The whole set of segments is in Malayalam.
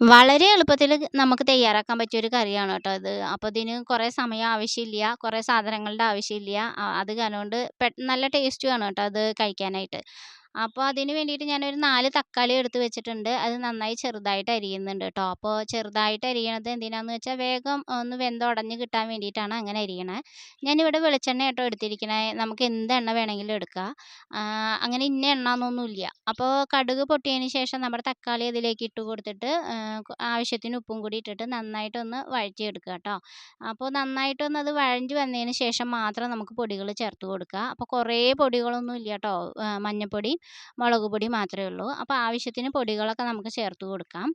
വളരെ എളുപ്പത്തിൽ നമുക്ക് തയ്യാറാക്കാൻ പറ്റിയ ഒരു കറിയാണ് കേട്ടോ ഇത്. അപ്പോൾ ഇതിന് കുറേ സമയം ആവശ്യമില്ല കുറേ സാധനങ്ങളുടെ ആവശ്യമില്ല. അത് കാരണം കൊണ്ട് നല്ല ടേസ്റ്റുമാണ് കേട്ടോ അത് കഴിക്കാനായിട്ട്. അപ്പോൾ അതിന് വേണ്ടിയിട്ട് ഞാനൊരു നാല് തക്കാളി എടുത്ത് വെച്ചിട്ടുണ്ട്. അത് നന്നായി ചെറുതായിട്ട് അരിയുന്നുണ്ട് കേട്ടോ. അപ്പോൾ ചെറുതായിട്ട് അരിയണത് എന്തിനാന്ന് വെച്ചാൽ വേഗം ഒന്ന് വെന്തുടഞ്ഞ് കിട്ടാൻ വേണ്ടിയിട്ടാണ് അങ്ങനെ അരിയണേ. ഞാനിവിടെ വെളിച്ചെണ്ണ കേട്ടോ എടുത്തിരിക്കണേ. നമുക്ക് എന്ത് എണ്ണ വേണമെങ്കിലും എടുക്കാം. അങ്ങനെ ഇന്ന എണ്ണ എന്നൊന്നുമില്ല അപ്പോൾ കടുക് പൊട്ടിയതിന് ശേഷം നമ്മുടെ തക്കാളി അതിലേക്ക് ഇട്ട് കൊടുത്തിട്ട് ആവശ്യത്തിന് ഉപ്പും കൂടി ഇട്ടിട്ട് നന്നായിട്ടൊന്ന് വഴറ്റിയെടുക്കുക കേട്ടോ. അപ്പോൾ നന്നായിട്ടൊന്ന് അത് വഴഞ്ഞ് വന്നതിന് ശേഷം മാത്രം നമുക്ക് പൊടികൾ ചേർത്ത് കൊടുക്കുക. അപ്പോൾ കുറേ പൊടികളൊന്നും ഇല്ല കേട്ടോ മഞ്ഞൾപ്പൊടി മുളക് പൊടി മാത്രമേ ഉള്ളൂ. അപ്പോൾ ആവശ്യത്തിന് പൊടികളൊക്കെ നമുക്ക് ചേർത്ത് കൊടുക്കാം.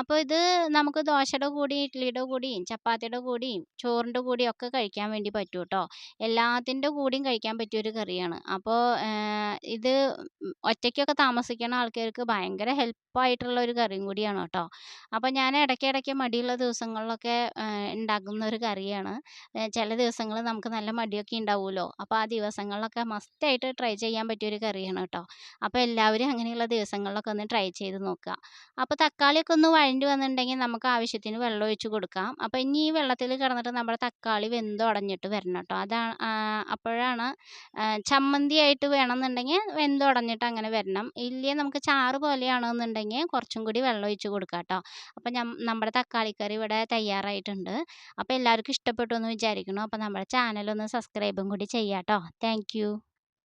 അപ്പോൾ ഇത് നമുക്ക് ദോശയുടെ കൂടി ഇഡ്ഡലിയുടെ കൂടിയും ചപ്പാത്തിയുടെ കൂടിയും ചോറിന്റെ കൂടിയും ഒക്കെ കഴിക്കാൻ വേണ്ടി പറ്റും കേട്ടോ എല്ലാത്തിന്റെ കൂടിയും കഴിക്കാൻ പറ്റിയൊരു കറിയാണ്. അപ്പോൾ ഇത് ഒറ്റയ്ക്കൊക്കെ താമസിക്കുന്ന ആൾക്കാർക്ക് ഭയങ്കര ഹെൽപ്പായിട്ടുള്ള ഒരു കറിയും കൂടിയാണ് കേട്ടോ അപ്പോൾ ഞാൻ ഇടയ്ക്ക് ഇടയ്ക്ക് മടിയുള്ള ദിവസങ്ങളിലൊക്കെ ഉണ്ടാക്കുന്ന ഒരു കറിയാണ്. ചില ദിവസങ്ങൾ നമുക്ക് നല്ല മടിയൊക്കെ ഉണ്ടാവുമല്ലോ. അപ്പോൾ ആ ദിവസങ്ങളിലൊക്കെ മസ്റ്റായിട്ട് ട്രൈ ചെയ്യാൻ പറ്റിയൊരു കറിയാണ് കേട്ടോ അപ്പോൾ എല്ലാവരും അങ്ങനെയുള്ള ദിവസങ്ങളിലൊക്കെ ഒന്ന് ട്രൈ ചെയ്ത് നോക്കുക. അപ്പോൾ തക്കാളിയൊക്കെ ഒന്ന് വഴണ്ടി വന്നിട്ടുണ്ടെങ്കിൽ നമുക്ക് ആവശ്യത്തിന് വെള്ളം ഒഴിച്ച് കൊടുക്കാം. അപ്പോൾ ഇനി ഈ വെള്ളത്തിൽ കിടന്നിട്ട് നമ്മുടെ തക്കാളി വെന്തുടഞ്ഞിട്ട് വരണം കേട്ടോ അതാണ് അപ്പോഴാണ് ചമ്മന്തി ആയിട്ട് വേണമെന്നുണ്ടെങ്കിൽ വെന്തുടഞ്ഞിട്ട് അങ്ങനെ വരണം. ഇല്ലേ നമുക്ക് ചാറ് പോലെയാണെന്നുണ്ടെങ്കിൽ കുറച്ചും കൂടി വെള്ളം ഒഴിച്ച് കൊടുക്കാം കേട്ടോ അപ്പോൾ നമ്മുടെ തക്കാളിക്കറി ഇവിടെ തയ്യാറായിട്ടുണ്ട്. അപ്പോൾ എല്ലാവർക്കും ഇഷ്ടപ്പെട്ടു എന്ന് വിചാരിക്കുന്നു. അപ്പോൾ നമ്മുടെ ചാനലൊന്ന് സബ്സ്ക്രൈബും കൂടി ചെയ്യാം കേട്ടോ താങ്ക്